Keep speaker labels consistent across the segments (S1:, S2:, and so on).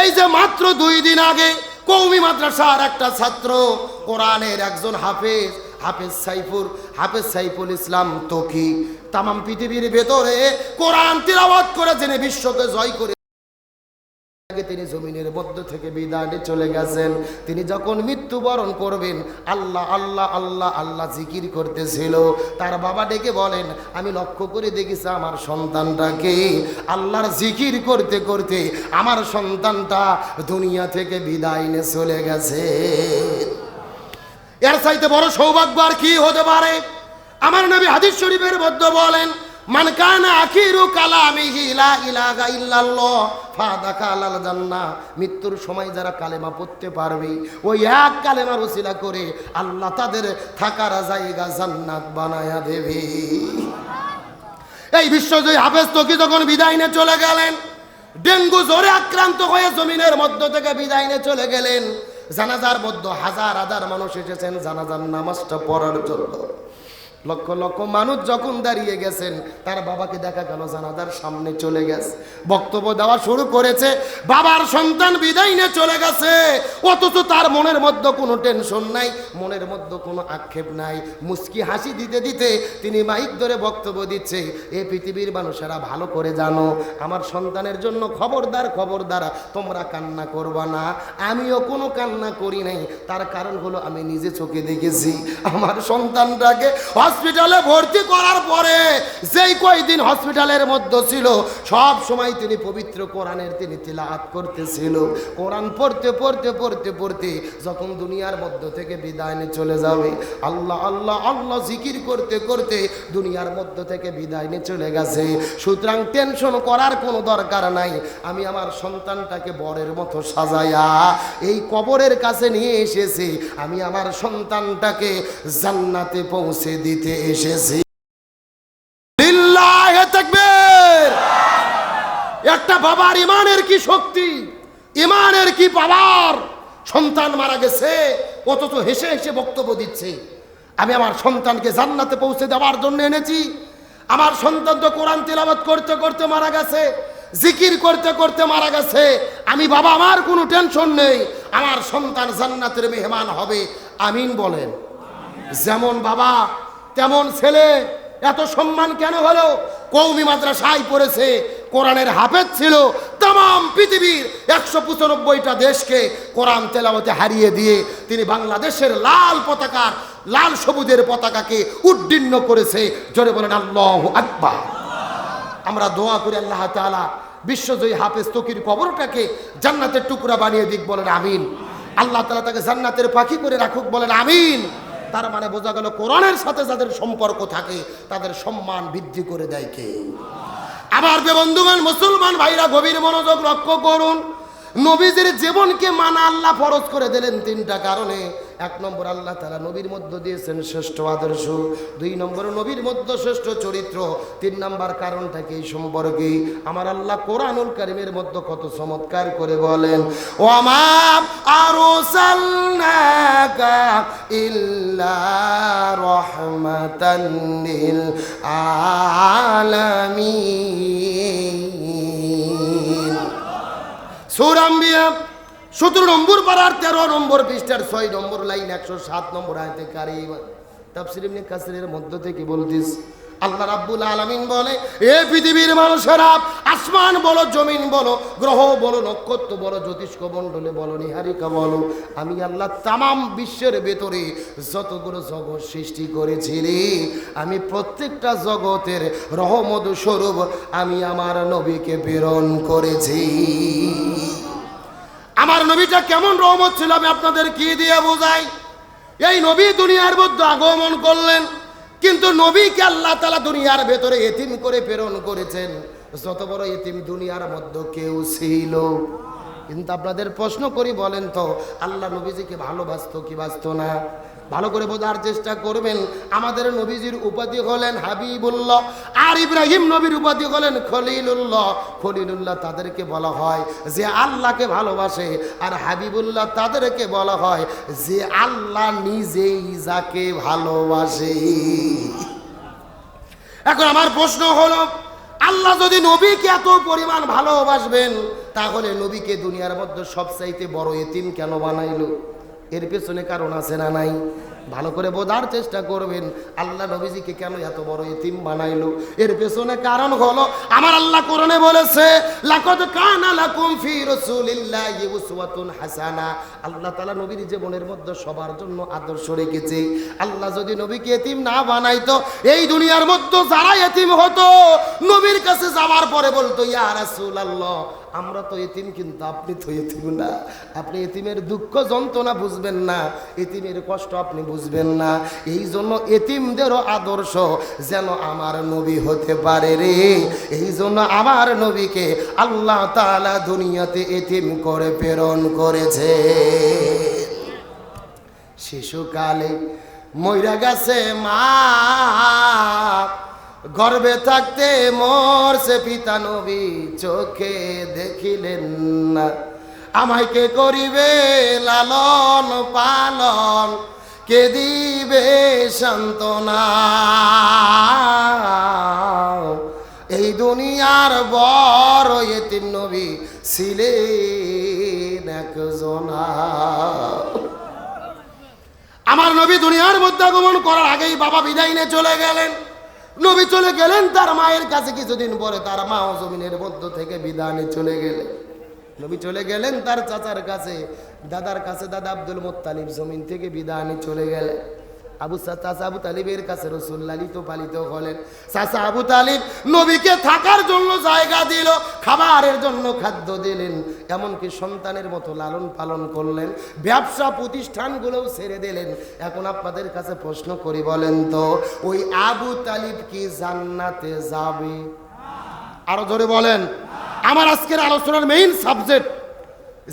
S1: এই যে মাত্র দুই দিন আগে কৌমি মাদ্রাসার একটা ছাত্র, কোরআনের একজন হাফেজ হাফেজ সাইফুর, হাফেজ সাইফুল ইসলাম তকি তামাম পৃথিবীর ভেতরে কোরআন তিলাওয়াত করে জেনে বিশ্বকে জয় করে তিনি জমিনের মধ্য থেকে বিদায় চলে গেছেন। তিনি যখন মৃত্যুবরণ করবেন, আল্লাহ আল্লাহ আল্লাহ আল্লাহ জিকির করতেছিল। তার বাবা ডেকে বলেন, আমি লক্ষ্য করে দেখেছি আমার সন্তানটাকে আল্লাহর জিকির করতে করতে আমার সন্তানটা দুনিয়া থেকে বিদায় নিয়ে চলে গেছে। এর চাইতে বড় সৌভাগ্য আর কি হতে পারে? আমার নবী হাদিস শরীফের মধ্যে বলেন মান কানা আখিরু কালামিহি, লা ইলাহা ইল্লাল্লাহ জান্নাহ। মৃত্যুর সময় যারা কালেমা পড়তে পারবে, ওই এক কালেমার ওসিলা করে আল্লাহ তাদের থাকার জায়গা জান্নাত বানায়া দেবে। এই বিশ্বজয়ী হাফেজ তকি যখন বিদায় নিয়ে চলে গেলেন? ডেঙ্গু জ্বরে আক্রান্ত হয়ে জমিনের মধ্য থেকে বিদায় নিয়ে চলে গেলেন। জানাজার মধ্যে হাজার হাজার মানুষ এসেছেন জানাজার নামাজটা পড়ার জন্য। লক্ষ লক্ষ মানুষ যখন দাঁড়িয়ে গেছেন, তার বাবাকে দেখা গেল জানাজার সামনে চলে গেছে। বক্তব্য দেওয়া শুরু করেছে, বাবার সন্তান বিদায় নিয়ে চলে গেছে। অথচ তার মনের মধ্যে কোনো টেনশন নাই, মনের মধ্যে কোনো আক্ষেপ নাই। মুস্কি হাসি দিতে দিতে তিনি মাইক ধরে বক্তব্য দিচ্ছে, এ পৃথিবীর মানুষেরা ভালো করে জানো, আমার সন্তানের জন্য খবরদার খবরদার, তোমরা কান্না করবা না। আমিও কোনো কান্না করি নাই। তার কারণ হলো আমি নিজে চোখে দেখেছি, আমার সন্তানটাকে হসপিটালে ভর্তি করার পরে যেই কয়দিন হসপিটালের মধ্যে ছিল, সব সময় তিনি পবিত্র কোরআনের তিনি তিলাহাত করতেছিল। কোরআন পড়তে পড়তে পড়তে পড়তে যখন দুনিয়ার মধ্য থেকে বিদায় নিয়ে চলে যাবে, আল্লাহ আল্লাহ আল্লাহ জিকির করতে করতে দুনিয়ার মধ্য থেকে বিদায় নিয়ে চলে গেছে। সুতরাং টেনশন করার কোনো দরকার নাই, আমি আমার সন্তানটাকে বরের মতো সাজায়া এই কবরের কাছে নিয়ে এসেছি, আমি আমার সন্তানটাকে জান্নাতে পৌঁছে দিতে এসেছি। একটা বাবার ইমানের কি শক্তি? ইমানের কি পাওয়ার? সন্তান মারা গেছে, অথচ হেসে হেসে বক্তব্য দিচ্ছে। আমি আমার সন্তানকে জান্নাতে পৌঁছে দেওয়ার জন্য এনেছি। আমার সন্তান তো কোরআন তিলাবাত করতে করতে মারা গেছে, জিকির করতে করতে মারা গেছে। আমি বাবা আমার কোনো টেনশন নেই, আমার সন্তান জান্নাতের মেহমান হবে। আমিন বলেন। যেমন বাবা তেমন ছেলে, এত সম্মান কেন হলো? কৌমি মাদ্রাসায় পড়েছে, কোরআনের হাফেজ ছিল। তাম পৃথিবীর একশো পঁচানব্বইটা দেশকে কোরআন তেলাওয়াতে হারিয়ে দিয়ে তিনি বাংলাদেশের লাল পতাকার, লাল সবুজের পতাকাকে উড্ডীন্ন করেছে। জোরে বলেন, আল্লাহ আকবার। আমরা দোয়া করি আল্লাহ তাআলা বিশ্বজয়ী হাফেজ তকির কবরটাকে জান্নাতের টুকরা বানিয়ে দিক, বলেন আমিন। আল্লাহ তালা তাকে জান্নাতের পাখি করে রাখুক, বলেন আমিন। তার মানে বোঝা গেল কোরআনের সাথে যাদের সম্পর্ক থাকে, তাদের সম্মান বৃদ্ধি করে দেয় কে? আবার বন্ধুগণ, মুসলমান ভাইরা, গভীর মনোযোগ লক্ষ্য করুন। নবীজির জীবনকে মানা আল্লাহ ফরজ করে দিলেন তিনটা কারণে। এক নম্বর আল্লাহ তারা নবীর মধ্য দিয়েছেন শ্রেষ্ঠ আদর্শ। দুই নম্বর নবীর মধ্য শ্রেষ্ঠ চরিত্র। তিন নম্বর কারণটা কি এই সম্পর্কে? আমার আল্লাহ কোরআনুল কারিমের মধ্যে কত চমৎকার করে বলেন ও আমার আরও ইল্লা সৌরাম্বিয়া সতেরো নম্বর পাড়ার তেরো নম্বর পৃষ্ঠার ছয় নম্বর লাইন, একশো সাত নম্বর আয়তে কারি তাফসির কাসিরের মধ্য থেকে বলতিস আল্লাহ রাব্বুল আলামিন বলে, এ পৃথিবীর মানুষেরা, আসমান বলো, জমিন বলো, গ্রহ বলো, নক্ষত্র বলো, জ্যোতিষ্ক মণ্ডলে বলো, নিহারিকা বলো, আমি আল্লাহ তামাম বিশ্বের ভেতরে যতগুলো জগৎ সৃষ্টি করেছিলি, আমি প্রত্যেকটা জগতের রহমত স্বরূপ আমি আমার নবীকে প্রেরণ করেছি। আমার নবীটা কেমন রহমত ছিল, আমি আপনাদের কি দিয়ে বোঝাই? এই নবী দুনিয়ার মধ্যে আগমন করলেন, কিন্তু নবীকে আল্লাহ তালা দুনিয়ার ভেতরে এতিম করে প্রেরণ করেছেন। যত বড় এতিম দুনিয়ার মধ্যে কেউ ছিল। কিন্তু আপনাদের প্রশ্ন করি বলেন তো, আল্লাহ নবীজিকে ভালোবাসত কি বাসতো না? ভালো করে বোঝার চেষ্টা করবেন। আমাদের নবীজির উপাধি হলেন হাবিবুল্লাহ, আর ইব্রাহিম নবীর উপাধি হলেন খলিলুল্লাহ। খলিলুল্লাহ তাদেরকে বলা হয় যে আল্লাহকে ভালোবাসে, আর হাবিবুল্লাহ তাদেরকে বলা হয় যে আল্লাহ নিজেই যাকে ভালোবাসে। এখন আমার প্রশ্ন হলো, আল্লাহ যদি নবীকে এত পরিমাণ ভালোবাসবেন, তাহলে নবীকে দুনিয়ার মধ্যে সবচাইতে বড় এতিম কেন বানাইলো? এর পেছনে কারণ আছে না নাই? ভালো করে বোঝার চেষ্টা করবেন। আল্লাহ নবীজিকে কেন এত বড় এতিম বানাইলো? এর পেছনে কারণ হলো, আমার আল্লাহ কোরআনে বলেছে, লাকাদ কানা লাকুম ফি রাসূলিল্লাহি উসওয়াতুন হাসানা। আল্লাহ তাআলা নবীর জীবনের মধ্যে সবার জন্য আদর্শ রেখেছে। আল্লাহ যদি নবীকে এতিম না বানাইতো, এই দুনিয়ার মধ্যে যারা এতিম হতো, নবীর কাছে যাওয়ার পরে বলতো, ইয়া রাসূলুল্লাহ, আমরা তো এতিম, কিন্তু আপনি তো এতিম না। আপনি এতিমের দুঃখ যন্ত্রণা বুঝবেন না। এতিমের কষ্ট আপনি বুঝবেন না। এই জন্য এতিমদেরও আদর্শ যেন আমার নবী হতে পারে রে। এই জন্য আমার নবীকে আল্লাহ তাআলা দুনিয়াতে এতিম করে, প্রেরণ করেছে। শিশুকালে মইরা গেছে মা। গর্বে থাকতে মরছে পিতা নবী, চোখে দেখিলেন না। আমায় কে করিবে লালন পালন কে দিবে সান্ত্বনা? এই দুনিয়ার বড় এতিম নবী ছিলেন একজনা। আমার নবী দুনিয়ার মধ্যে আগমন করার আগেই বাবা বিদায় নিয়ে চলে গেলেন। নবী চলে গেলেন, তার মায়ের কাছে কিছুদিন পরে তার মাও জমিনের মধ্য থেকে বিদায় নিয়ে চলে গেলেন। নবী চলে গেলেন তার চাচার কাছে। দাদার কাছে দাদা আব্দুল মোত্তালিব জমিন থেকে বিদায় চলে গেলেন। আবু চাচা আবু তালিবের কাছে রসুল লালিত পালিত হলেন। চাচা আবু তালিব নবীকে থাকার জন্য জায়গা দিল, খাবারের জন্য খাদ্য দিলেন, এমনকি সন্তানের মতো লালন পালন করলেন। ব্যবসা প্রতিষ্ঠানগুলোও ছেড়ে দিলেন। এখন আপনাদের কাছে প্রশ্ন করি বলেন তো, ওই আবু তালিব কি জান্নাতে যাবে? আরও ধরে বলেন। আমার আজকের আলোচনার মেইন সাবজেক্ট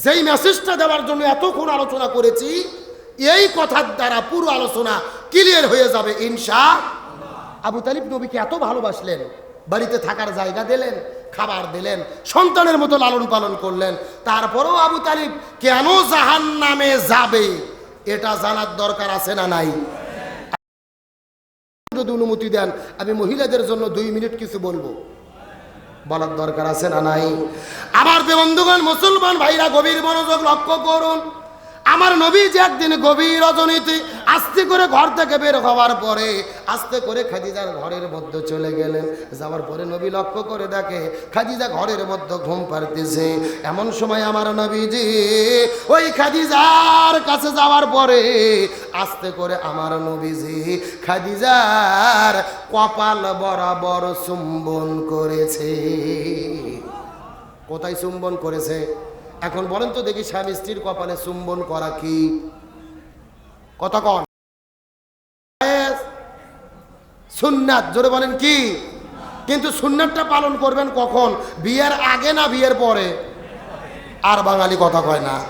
S1: যেই মেসেজটা দেওয়ার জন্য এতক্ষণ আলোচনা করেছি, এই কথার দ্বারা পুরো আলোচনা ক্লিয়ার হয়ে যাবে, ইনশা আবু তালিব নবীকে এত ভালোবাসলেন, বাড়িতে থাকার জায়গা দিলেন, খাবার দিলেন, সন্তানের মতো লালন পালন করলেন, তারপরেও আবু তালিব কেন জাহান নামে যাবে, এটা জানার দরকার আছে না নাই? যদি অনুমতি দেন, আমি মহিলাদের জন্য দুই মিনিট কিছু বলব। বলার দরকার আছে না নাই? আমার বন্ধুগণ মুসলমান ভাইরা গভীর মনোযোগ লক্ষ্য করুন। আমার নবী যে একদিন গভীর রজনীতি আস্তে করে ঘর থেকে বের হওয়ার পরে আস্তে করে খাদিজার ঘরের মধ্যে চলে গেলেন। যাওয়ার পরে নবী লক্ষ্য করে দেখে খাদিজা ঘরের মধ্যে ঘুম পারতেছে এমন সময় আমার নবীজি ওই খাদিজার কাছে যাওয়ার পরে আস্তে করে আমার নবীজি খাদিজার কপাল বরাবর চুম্বন করেছে। কোথায় চুম্বন করেছে? এখন বলেন তো দেখি স্বামী স্ত্রীর কপালে চুম্বন করা কি? কথা কন। সুন্নাত, জোরে বলেন কি? কিন্তু সুন্নাতটা পালন করবেন কখন? বিয়ের আগে না বিয়ের পরে? আর বাঙালি কথা কয় না।